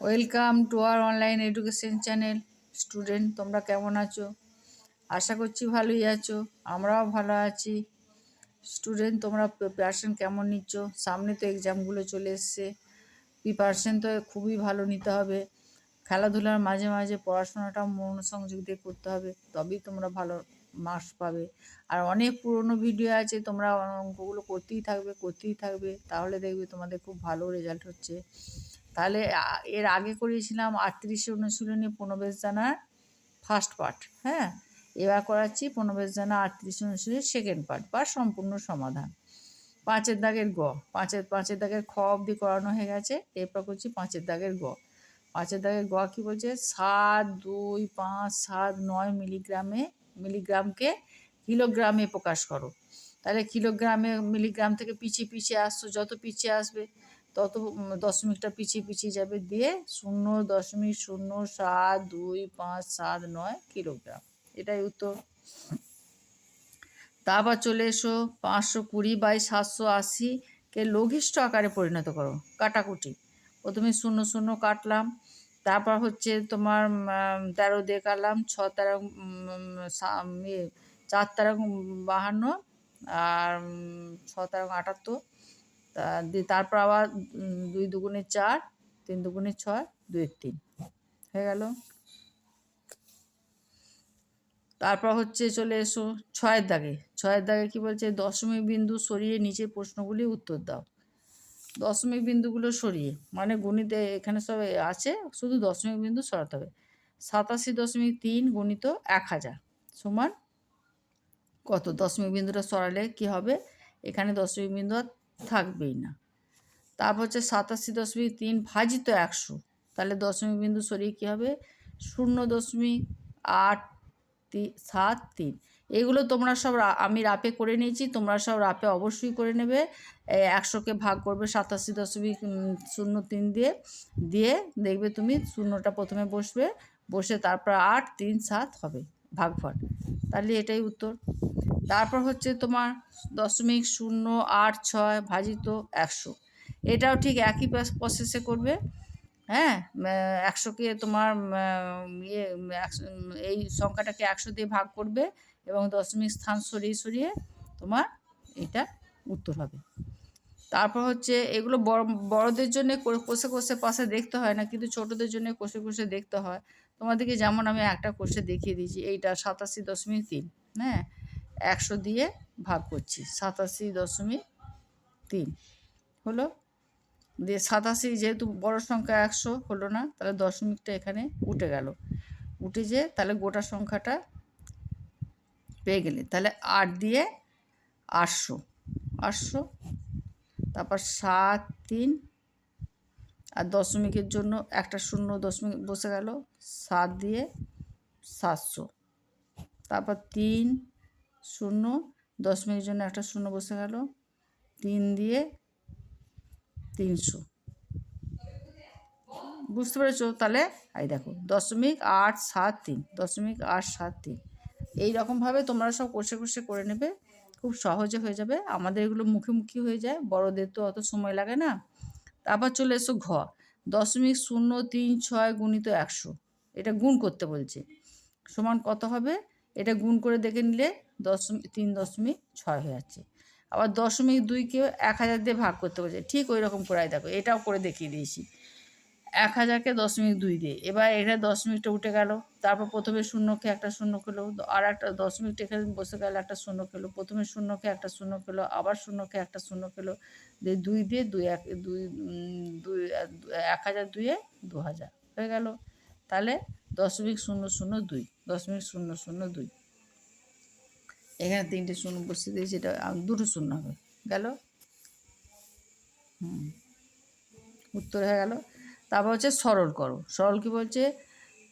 Welcome to our online education channel student তোমরা কেমন আছো? আশা করছি ভালোই আছো, আমরাও ভালো আছি। স্টুডেন্ট তোমরা প্রিপারেশন কেমন নিচ্ছ? সামনে তো এক্সামগুলো চলে এসছে। প্রিপারেশন তো খুবই ভালো নিতে হবে। খেলাধুলার মাঝে মাঝে পড়াশোনাটা মনোসংযোগ দিয়ে করতে হবে, তবেই তোমরা ভালো মার্কস পাবে। আর অনেক পুরনো ভিডিও আছে, তোমরা অঙ্কগুলো করতেই থাকবে করতেই থাকবে, তাহলে দেখবে তোমাদের খুব ভালো রেজাল্ট হচ্ছে। তাহলে এর আগে করিয়েছিলাম আটত্রিশে অনুশীলনী প্রণবেশ জানার ফার্স্ট পার্ট হ্যাঁ? এবার করাচ্ছি প্রণবেশ জানা আটত্রিশ অনুশীলনীর সেকেন্ড পার্ট বা সম্পূর্ণ সমাধান। পাঁচের দাগের গ, পাঁচের পাঁচের দাগের খ অবধি করানো হয়ে গেছে, এরপর করছি পাঁচের দাগের গ। পাঁচের দাগের গ কী বলছে? সাত, দুই, পাঁচ, সাত, নয় মিলিগ্রামে, মিলিগ্রামকে কিলোগ্রামে প্রকাশ করো। তাহলে কিলোগ্রামে মিলিগ্রাম থেকে পিছিয়ে পিছিয়ে আসছো, যত পিছিয়ে আসবে তত দশমিকটা পিছিয়ে পিছিয়ে যাবে দিয়ে শূন্য দশমিক শূন্য সাত দুই পাঁচ সাত নয় কিলোগ্রাম। এটাই উত্তর। তারপর চলে এসো পাঁচশো কুড়ি বাই সাতশো আশিকে লঘিষ্ঠ আকারে পরিণত করো কাটাকুটি। প্রথমে শূন্য শূন্য কাটলাম তারপর হচ্ছে তোমার তেরো দিয়ে কাটলাম ছ তেরো ইয়ে, চার তেরো বাহান্ন আর ছ তেরো আটাত্তর। তারপর আবার দুই দুগুণে চার, তিন দুগুণে ছয় দুই তিন। হয়ে গেল? তারপর হচ্ছে চলে এসো ছয়ের দাগে। ছয়ের দাগে কি বলছে? দশমিক বিন্দু সরিয়ে নিচের প্রশ্নগুলি উত্তর দাও। দশমিক বিন্দুগুলো সরিয়ে মানে গণিতে এখানে সব আছে, শুধু দশমিক বিন্দু সরাতে হবে। সাতাশি দশমিক তিন গণিত এক হাজার সমান কত? দশমিক বিন্দুটা সরালে কি হবে? এখানে দশমিক বিন্দু আর থাকবেই না। তারপর হচ্ছে সাতাশি দশমিক তিন ভাজিত একশো। তাহলে দশমিক বিন্দু সরিয়ে কী হবে? শূন্য দশমিক আট সাত তিন। এগুলো তোমরা সব আমি রাপে করে নিয়েছি, তোমরা সব রাপে অবশ্যই করে নেবে। একশোকে ভাগ করবে সাতাশি দশমিক শূন্য তিন দিয়ে দিয়ে দেখবে তুমি শূন্যটা প্রথমে বসবে, বসে তারপর আট তিন সাত হবে, ভাগফল। তাহলে এটাই উত্তর। তারপর হচ্ছে তোমার দশমিক শূন্য আট ছয় ভাজিত একশো। এটাও ঠিক একই প্রসেসে করবে। হ্যাঁ? একশোকে তোমার ইয়ে এই সংখ্যাটাকে একশো দিয়ে ভাগ করবে এবং দশমিক স্থান সরিয়ে সরিয়ে তোমার এটা উত্তর হবে। তারপর হচ্ছে এগুলো বড়, বড়দের জন্য কষে কষে পাশে দেখতে হয় না, কিন্তু ছোটদের জন্য কষে কষে দেখতে হয়। তোমাদেরকে যেমন আমি একটা কষে দেখিয়ে দিয়েছি, এইটা সাতাশি দশমিক তিন হ্যাঁ? একশো দিয়ে ভাগ করছি, সাতাশি দশমিক তিন। হলো? দিয়ে সাতাশি যেহেতু বড় সংখ্যা একশো, হলো না? তাহলে দশমিকটা এখানে উঠে গেল। উঠে যে তাহলে গোটা সংখ্যাটা পেয়ে গেলে। তাহলে আট দিয়ে আটশো আটশো, তারপর সাত, তিন, আর দশমিকের জন্য একটা শূন্য দশমিক বসে গেল, সাত দিয়ে সাতশো। তারপর তিন শূন্য দশমিকের জন্য একটা শূন্য বসে গেল। তিন দিয়ে তিনশো। বুঝতে পেরেছ? তাহলে এই দেখো, দশমিক আট সাত তিন, দশমিক আট সাত তিন। এই রকমভাবে তোমরা সব কষে কষে করে নেবে, খুব সহজে হয়ে যাবে। আমাদের এগুলো মুখোমুখি হয়ে যায়, বড়দের তো অত সময় লাগে না। তারপর চলে এসো ঘ, দশমিক শূন্য তিন ছয় গুণিত একশো। এটা গুণ করতে বলছে। সমান কত হবে? এটা গুণ করে দেখে নিলে দশমিক তিন দশমিক ছয় হয়ে যাচ্ছে। আবার দশমিক দুইকে এক হাজার দিয়ে ভাগ করতে বলছে। ঠিক ওই রকম করে দেখো, এটাও করে দেখিয়ে দিয়েছি। এক হাজারকে দশমিক দুই দিয়ে, এবার এটা দশমিকটা উঠে গেল, তারপর প্রথমে শূন্যকে একটা শূন্য খেলো, আর একটা দশমিকটা এখানে বসে গেল, একটা শূন্য খেলো, প্রথমে শূন্যকে একটা শূন্য খেলো, আবার শূন্যকে একটা শূন্য খেলো, দিয়ে দুই দিয়ে দুই এক, দুই দুই, এক হাজার দুইয়ে দু হাজার, হয়ে গেল। তাহলে দশমিক শূন্য শূন্য দুই, দশমিক শূন্য শূন্য দুই। এখানে তিনটে শূন্য বসিয়ে দিয়েছি, এটা দুটো শূন্য হবে। গেল? হুম। উত্তর হয়ে গেল। তারপর হচ্ছে সরল করো। সরল কি বলছে?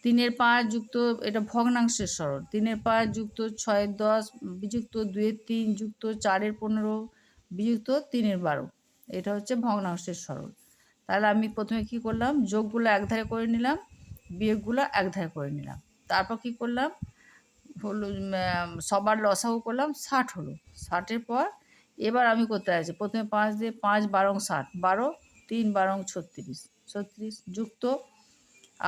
তিনের পাঁচ যুক্ত, এটা ভগ্নাংশের সরল। তিনের পাঁচ যুক্ত ছয়ের দশ, বিযুক্ত দুয়ের তিন, যুক্ত চারের পনেরো, বিযুক্ত তিনের বারো। এটা হচ্ছে ভগ্নাংশের সরল। তাহলে আমি প্রথমে কি করলাম? যোগগুলো একধারে করে নিলাম, বিয়োগগুলো একধারে করে নিলাম। তারপর কি করলাম? হলো সবার লসাগু করলাম, ষাট হলো। ষাটের পর এবার আমি করতে আছি? প্রথমে পাঁচ দিয়ে পাঁচ বারং ষাট, বারো, তিন বারং ছত্রিশ ছত্রিশ যুক্ত।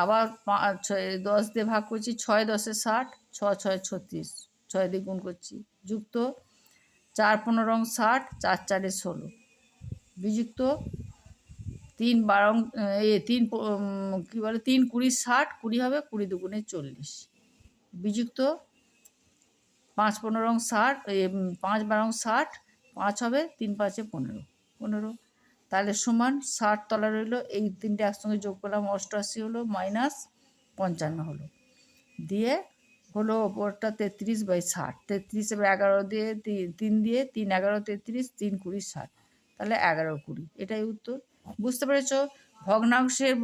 আবার পাঁচ দশ দিয়ে ভাগ করছি, ছয় দশে ষাট, ছ, ছয় ছত্রিশ, ছয় দিয়ে গুণ করছি, যুক্ত। চার পনেরো ষাট, চার চারে ষোলো, বিযুক্ত। তিন বারো, এ, তিন কী বলে, তিন কুড়ি ষাট, কুড়ি হবে কুড়ি দুগুণে চল্লিশ, বিযুক্ত। পাঁচ পনেরো ষাট পাঁচ বারো ষাট, পাঁচ হবে তিন পাঁচে পনেরো পনেরো। তাহলে সমান ষাট তলা রইল, এই তিনটে একসঙ্গে যোগ করলাম, অষ্টআশি হলো, মাইনাস পঞ্চান্ন হলো। দিয়ে হলো ওপরটা তেত্রিশ বাই ষাট, তেত্রিশ এবার এগারো দিয়ে তিন দিয়ে তিন, এগারো তেত্রিশ, তিন কুড়ি ষাট, তাহলে এগারো কুড়ি, এটাই উত্তর। বুঝতে পেরেছ? ভগ্নাংশের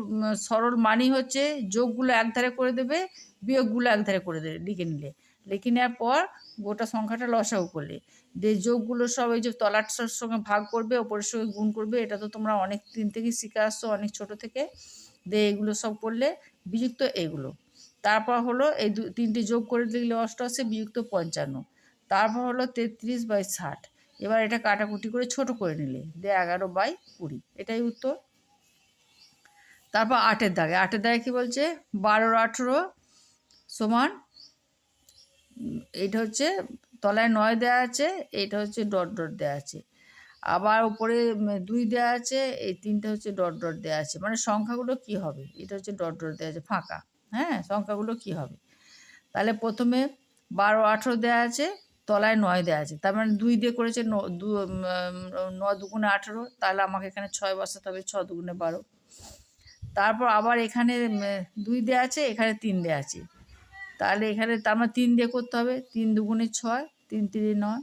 সরল মানি হচ্ছে, যোগগুলো একধারে করে দেবে, বিয়োগগুলো একধারে করে দেবে, লিখে নিলে। লিখে নেওয়ার পর গোটা সংখ্যাটা লসাগু করলে। যে যোগগুলো সব এই যে তলাটার সঙ্গে ভাগ করবে, ওপরের সঙ্গে গুণ করবে, এটা তো তোমরা অনেক দিন থেকেই শিখে আসছো, অনেক ছোট থেকে। দিয়ে এগুলো সব করলে বিযুক্ত এগুলো। তারপর হলো এই দু তিনটে যোগ করে দিলে অষ্টআশি, বিযুক্ত পঞ্চান্ন। তারপর হলো তেত্রিশ বাই ষাট। এবার এটা কাটাকুটি করে ছোট করে নিলে দিয়ে এগারো বাই কুড়ি। এটাই উত্তর। তারপর আটের দাগে। আটের দাগে কী বলছে? বারোর আঠেরো সমান এইটা হচ্ছে তলায় নয় দেওয়া আছে, এইটা হচ্ছে ডট ডট দেওয়া আছে। আবার উপরে দুই দেওয়া আছে, এই তিনটা হচ্ছে ডট ডট দেওয়া আছে। মানে সংখ্যাগুলো কি হবে? এটা হচ্ছে ডট ডট দেওয়া আছে, ফাঁকা। হ্যাঁ সংখ্যাগুলো কি হবে? তাহলে প্রথমে বারো, আঠেরো দেওয়া আছে, তলায় নয় দেওয়া আছে। তার মানে দুই দিয়ে করেছে ন, দু ন দুগুণে আঠেরো, তাহলে আমাকে এখানে ছয় বসাতে হবে, ছ দুগুণে বারো। তারপর আবার এখানে দুই দেওয়া আছে, এখানে তিন দেওয়া আছে। তাহলে এখানে তার মানে তিন দিয়ে করতে হবে। তিন দুগুণে ছয়, তিন তিনে নয়,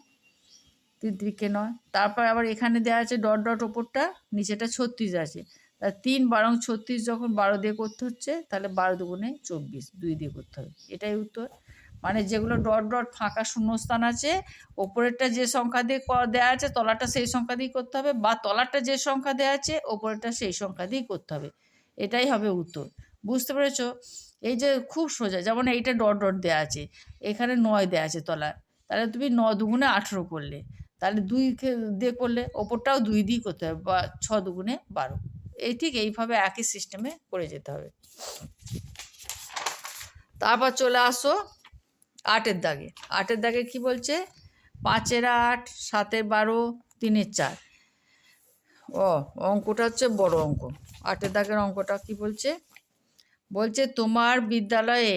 তিন তিরিকে নয়। তারপর আবার এখানে দেওয়া আছে ডট ডট ওপরটা, নিচেটা ছত্রিশ আছে। তা তিন বারং ছত্রিশ যখন বারো দিয়ে করতে হচ্ছে, তাহলে বারো দুগুণে চব্বিশ, দুই দিয়ে করতে হবে। এটাই উত্তর। মানে যেগুলো ডট ডট ফাঁকা শূন্যস্থান আছে, ওপরেরটা যে সংখ্যা দিয়ে দেওয়া আছে, তলাটা সেই সংখ্যা দিয়েই করতে হবে বা তলারটা যে সংখ্যা দেওয়া আছে, ওপরেরটা সেই সংখ্যা দিয়েই করতে হবে। এটাই হবে উত্তর। বুঝতে পেরেছ? এই যে খুব সোজা, যেমন এইটা ডট ডট দেওয়া আছে, এখানে নয় দেওয়া আছে তলা তাহলে তুমি ন দুগুণে আঠেরো করলে, তাহলে দুই দিয়ে করলে ওপরটাও দুই দিয়ে করতে হবে, বা ছ দুগুণে বারো। এই ঠিক এইভাবে একই সিস্টেমে করে যেতে হবে। তারপর চলে আসো আটের দাগে। আটের দাগে কি বলছে? পাঁচের আট, সাতের বারো, তিনের চার। ও, অঙ্কটা হচ্ছে বড় অঙ্ক। আটের দাগের অঙ্কটা কি বলছে? বলছে, তোমার বিদ্যালয়ে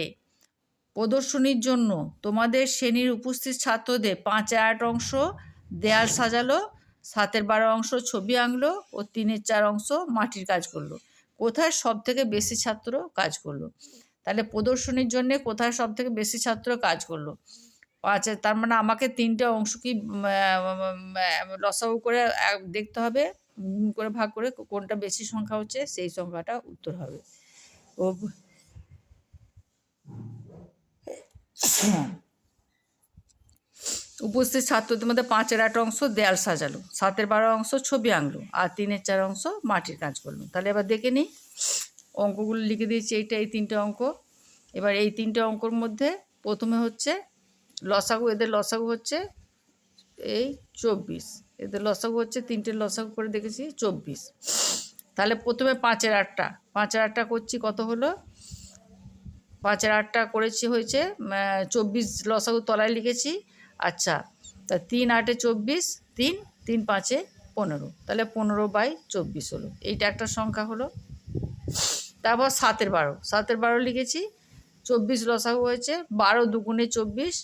প্রদর্শনীর জন্য তোমাদের শ্রেণির উপস্থিত ছাত্রদের পাঁচ আট অংশ দেয়াল সাজালো, সাতের বারো অংশ ছবি আঁকলো ও তিনের চার অংশ মাটির কাজ করল। কোথায় সব থেকে বেশি ছাত্র কাজ করল? তাহলে প্রদর্শনীর জন্যে কোথায় সব থেকে বেশি ছাত্র কাজ করল? আচ্ছা তার মানে আমাকে তিনটে অংশ কি লসাগু করে দেখতে হবে করে ভাগ করে কোনটা বেশি সংখ্যা হচ্ছে সেই সংখ্যাটা উত্তর হবে। ও উপস্থিত ছাত্রদের মধ্যে পাঁচের আট অংশ দেয়াল সাজালো। সাতের বারো অংশ ছবি আঁকলো আর তিনের চার অংশ মাটির কাজ করল। তাহলে এবার দেখে নিই অঙ্কগুলো লিখে দিয়েছি, এইটা এই তিনটে অঙ্ক। এবার এই তিনটে অঙ্কর মধ্যে প্রথমে হচ্ছে লসাগু, এদের লসাগু হচ্ছে এই চব্বিশ। এদের লসাগু হচ্ছে তিনটে লসাগু করে দেখেছি, চব্বিশ। তাহলে প্রথমে পাঁচের আটটা। পাঁচের আটটা করছি কত হলো? পাঁচের আটটা করেছি হয়েছে চব্বিশ লসাগু তলায় লিখেছি। আচ্ছা তা তিন আটে চব্বিশ, তিন তিন পাঁচে পনেরো। তাহলে পনেরো বাই চব্বিশ হলো। এইটা একটা সংখ্যা হলো। তারপর সাতের বারো। সাতের বারো লিখেছি। চব্বিশ লসাগু হয়েছে, বারো দুগুণে চব্বিশ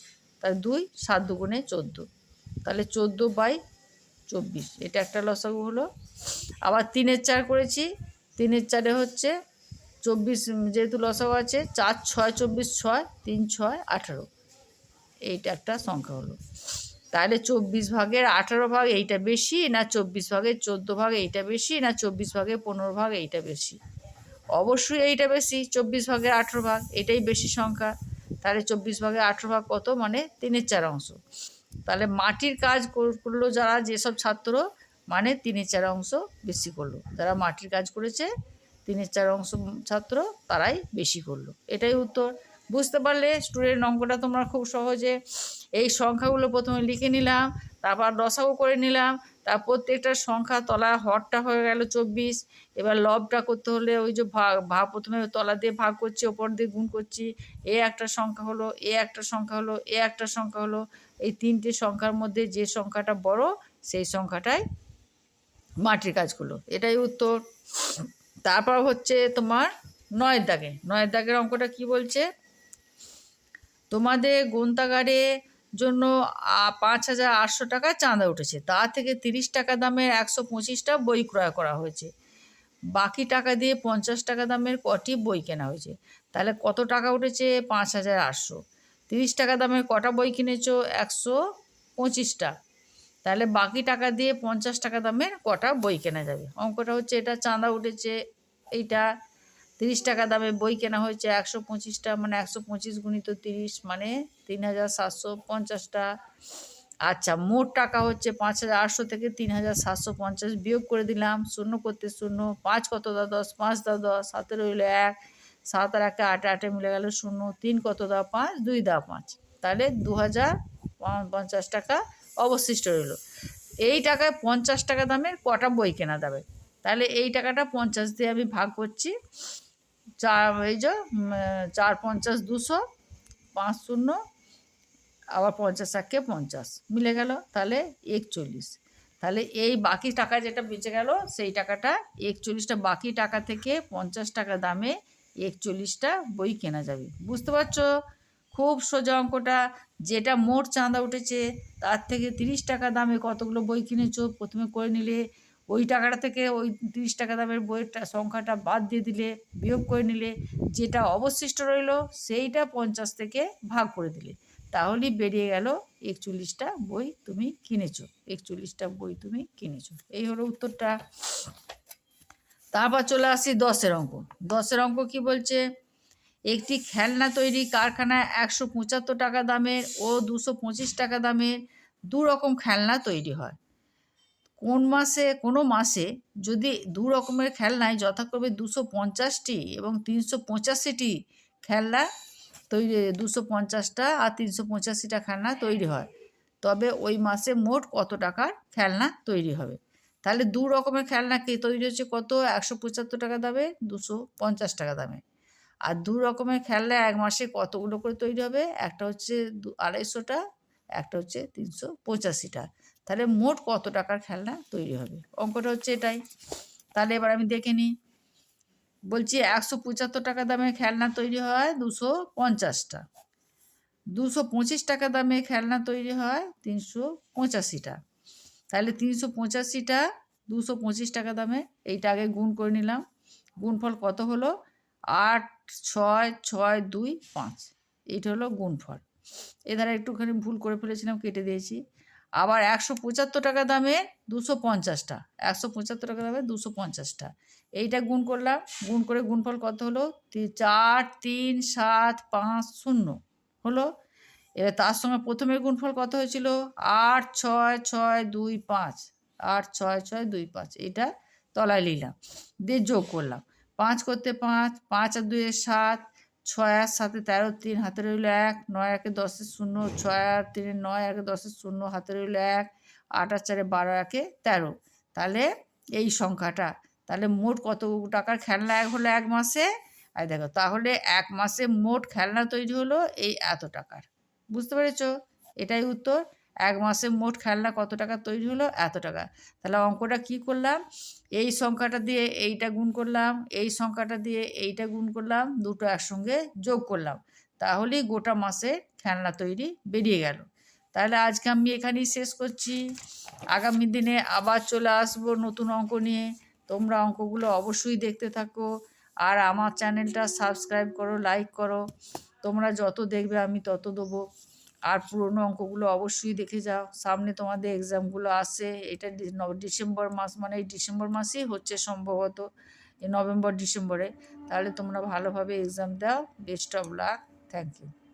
তার দুই, সাত দুগুণে চোদ্দ। তাহলে চোদ্দ বাই চব্বিশ। এটা একটা লসাগু হলো। আবার তিনের চার করেছি। তিনের চারে হচ্ছে চব্বিশ, যেহেতু লসাগু আছে, চার, ছয়, চব্বিশ, ছয়, তিন, ছয়, আঠারো। এইটা একটা সংখ্যা হলো। তাহলে চব্বিশ ভাগের আঠারো ভাগ এইটা বেশি না চব্বিশ ভাগের চোদ্দ ভাগ এইটা বেশি না চব্বিশ ভাগের পনেরো ভাগ এইটা বেশি? অবশ্যই এইটা বেশি, চব্বিশ ভাগের আঠেরো ভাগ, এটাই বেশি সংখ্যা। তাহলে চব্বিশ ভাগের আঠেরো ভাগ কত? মানে তিনের চার অংশ। তাহলে মাটির কাজ কর- করল যারা যেসব ছাত্র মানে তিনের চার অংশ বেশি করল। যারা মাটির কাজ করেছে, তিনের চার অংশ ছাত্র, তারাই বেশি করল। এটাই উত্তর। বুঝতে পারলে স্টুডেন্ট অঙ্কটা তোমরা খুব সহজে এই সংখ্যাগুলো প্রথমে লিখে নিলাম, তারপর দশাও করে নিলাম, তার প্রত্যেকটা সংখ্যা তলা হরটা হয়ে গেল চব্বিশ, এবার লবটা করতে হলে ওই যে ভাগ ভাগ প্রথমে তলা দিয়ে ভাগ করছি, ওপর দিয়ে গুণ করছি, এ একটা সংখ্যা হলো, এ একটা সংখ্যা হলো, এ একটা সংখ্যা হলো এই তিনটে সংখ্যার মধ্যে যে সংখ্যাটা বড়, সেই সংখ্যাটাই মাটির কাজগুলো। এটাই উত্তর। তারপর হচ্ছে তোমার নয়ের দাগে। নয়ের দাগের অঙ্কটা কি বলছে? তোমাদের গ্রন্থাগারে জন্য পাঁচ হাজার আটশো টাকা চাঁদা উঠেছে। তা থেকে তিরিশ টাকা দামের একশো পঁচিশটা বই ক্রয় করা হয়েছে। বাকি টাকা দিয়ে পঞ্চাশ টাকা দামের কটি বই কেনা হয়েছে? তাহলে কত টাকা উঠেছে? পাঁচ হাজার আটশো। তিরিশ টাকা দামের কটা বই কিনেছো? একশো পঁচিশটা। তাহলে বাকি টাকা দিয়ে পঞ্চাশ টাকা দামের কটা বই কেনা যাবে? অঙ্কটা হচ্ছে এটা, চাঁদা উঠেছে এইটা, তিরিশ টাকা দামে বই কেনা হয়েছে একশো পঁচিশটা মানে একশো পঁচিশ গুণিত তিরিশ মানে তিন হাজার সাতশো পঞ্চাশটা। আচ্ছা মোট টাকা হচ্ছে পাঁচ হাজার আটশো থেকে তিন হাজার সাতশো পঞ্চাশ বিয়োগ করে দিলাম, শূন্য করতে শূন্য, পাঁচ কত দা দশ? পাঁচ দা দশ, সাতে রইল এক। সাত আর একে আটে আটে মিলে গেল শূন্য, তিন কত দা পাঁচ? দুই দা পাঁচ। তাহলে দু হাজার পঞ্চাশ টাকা অবশিষ্ট রইল। এই টাকায় পঞ্চাশ টাকা দামের কটা বই কেনা যাবে? তাহলে এই টাকাটা পঞ্চাশ দিয়ে আমি ভাগ করছি। চার, এই যে চার পঞ্চাশ দুশো, পাঁচ শূন্য, আবার পঞ্চাশ একে পঞ্চাশ। মিলে গেল তাহলে একচল্লিশ। তাহলে এই বাকি টাকা যেটা বেঁচে গেল, সেই টাকাটা একচল্লিশটা বাকি টাকা থেকে পঞ্চাশ টাকা দামে একচল্লিশটা বই কেনা যাবে। বুঝতে পারছ? খুব সোজা অঙ্কটা। যেটা মোট চাঁদা উঠেছে, তার থেকে তিরিশ টাকা দামে কতগুলো বই কিনেছো? প্রথমে করে নিলে ওই টাকাটা থেকে ওই তিরিশ টাকা দামের বইটা, সংখ্যাটা বাদ দিয়ে দিলে, বিয়োগ করে নিলে যেটা অবশিষ্ট রইল, সেইটা পঞ্চাশ থেকে ভাগ করে দিলে। তাহলেই বেরিয়ে গেল একচল্লিশটা বই তুমি কিনেছো। একচল্লিশটা বই তুমি কিনেছো। এই হলো উত্তরটা। তারপর চলে আসি দশের অঙ্ক। দশের অঙ্ক কি বলছে? একটি খেলনা তৈরি কারখানায় একশো পঁচাত্তর টাকা দামের ও দুশো পঁচিশ টাকা দামের দু রকম খেলনা তৈরি হয়। কোন মাসে, কোনো মাসে যদি দু রকমের খেলনায় যথাক্রমে দুশো পঞ্চাশটি এবং তিনশো পঁচাশিটি খেলনা তৈরি, দুশো পঞ্চাশটা আর তিনশো পঁচাশিটা খেলনা তৈরি হয়, তবে ওই মাসে মোট কত টাকার খেলনা তৈরি হবে? তাহলে দু রকমের খেলনা কে? তৈরি হচ্ছে কত? একশো পঁচাত্তর টাকা দামে, দুশো পঞ্চাশ টাকা দামে। আর দু রকমের খেলনা এক মাসে কতগুলো করে তৈরি হবে? একটা হচ্ছে দু আড়াইশোটা একটা হচ্ছে তিনশো পঁচাশিটা তাহলে মোট কত টাকার খেলনা তৈরি হবে? অঙ্কটা হচ্ছে এটাই। তাহলে এবার আমি দেখে নিই। বলছি একশো পঁচাত্তর টাকা দামে খেলনা তৈরি হয় দুশো পঞ্চাশটা দুশো পঁচিশ টাকা দামে খেলনা তৈরি হয় তিনশো পঁচাশিটা তাহলে তিনশো পঁচাশিটা, দুশো পঁচিশ টাকা দামে এইটা আগে গুণ করে নিলাম। গুণফল কত হলো? আট, ছয় ছয়, দুই, পাঁচ। এইটা হলো গুণফল। এধারে একটুখানি ভুল করে ফেলেছিলাম, কেটে দিয়েছি। আবার একশো পঁচাত্তর টাকা দামে দুশো পঞ্চাশটা। একশো পঁচাত্তর টাকা দামে দুশো পঞ্চাশটা। এইটা গুণ করলাম। গুণ করে গুণফল কত হলো? চার, তিন, সাত, পাঁচ, শূন্য। হলো এবার তার সঙ্গে প্রথমের গুণফল কত হয়েছিল? আট, ছয় ছয়, দুই, পাঁচ। আট, ছয় ছয়, দুই, পাঁচ। এটা তলায় নিলাম দিয়ে যোগ করলাম। পাঁচ করতে পাঁচ পাঁচ আর দুয়ে সাত, ছয় আর সাথে তেরো, তিন হাতে রইল এক, নয় একে দশের শূন্য, ছয় আর তিনে নয় একে দশের শূন্য, হাতে রইল এক, আট আর চারে বারো একে তেরো। তাহলে এই সংখ্যাটা, তাহলে মোট কত টাকার খেলনা এক হলো এক মাসে? আর দেখো, তাহলে এক মাসে মোট খেলনা তৈরি হলো এই এত টাকার। বুঝতে পেরেছ? এটাই উত্তর। এক মাসে মোট খেলনা কত টাকা তৈরি হলো? এত টাকা। তাহলে অঙ্কটা কি করলাম? এই সংখ্যাটা দিয়ে এইটা গুণ করলাম, এই সংখ্যাটা দিয়ে এইটা গুণ করলাম, দুটো একসঙ্গে যোগ করলাম। তাহলেই গোটা মাসে খেলনা তৈরি বেরিয়ে গেল। তাহলে আজকে আমি এখানেই শেষ করছি। আগামী দিনে আবার চলে আসব নতুন অঙ্ক নিয়ে। তোমরা অঙ্কগুলো অবশ্যই দেখতে থাকো। আর আমার চ্যানেলটা সাবস্ক্রাইব করো, লাইক করো। তোমরা যত দেখবে আমি তত দেবো। আর পুরনো অঙ্কগুলো অবশ্যই দেখে যাও। সামনে তোমাদের এক্সামগুলো আসে। এটা ডিসেম্বর মাস মানে এই ডিসেম্বর মাসেই হচ্ছে সম্ভবত নভেম্বর ডিসেম্বরে। তাহলে তোমরা ভালোভাবে এক্সাম দাও। Best of luck thank you